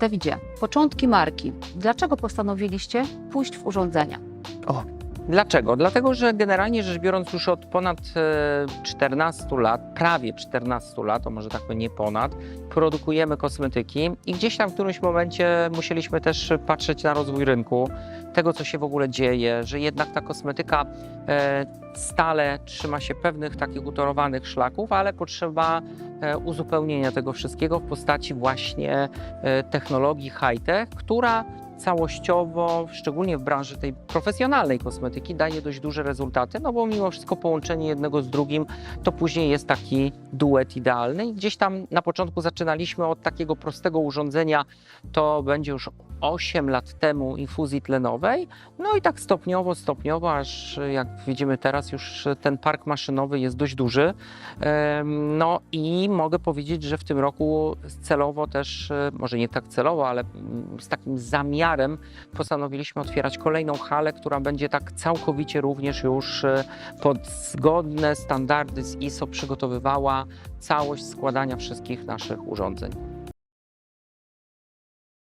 Dawidzie, początki marki. Dlaczego postanowiliście pójść w urządzenia? Dlaczego? Dlatego, że generalnie rzecz biorąc już od ponad e, 14 lat, prawie 14 lat, to może tak nie ponad, produkujemy kosmetyki i gdzieś tam w którymś momencie musieliśmy też patrzeć na rozwój rynku, tego co się w ogóle dzieje, że jednak ta kosmetyka e, stale trzyma się pewnych takich utorowanych szlaków, ale potrzeba e, uzupełnienia tego wszystkiego w postaci właśnie e, technologii high-tech, która całościowo, szczególnie w branży tej profesjonalnej kosmetyki, daje dość duże rezultaty, no bo mimo wszystko połączenie jednego z drugim to później jest taki duet idealny. I gdzieś tam na początku zaczynaliśmy od takiego prostego urządzenia, to będzie już 8 lat temu infuzji tlenowej, no i tak stopniowo, stopniowo, aż jak widzimy teraz już ten park maszynowy jest dość duży. No i mogę powiedzieć, że w tym roku celowo też, e, może nie tak celowo, ale mm, z takim zamiarem postanowiliśmy otwierać kolejną halę, która będzie tak całkowicie również już e, pod zgodne standardy z ISO przygotowywała całość składania wszystkich naszych urządzeń.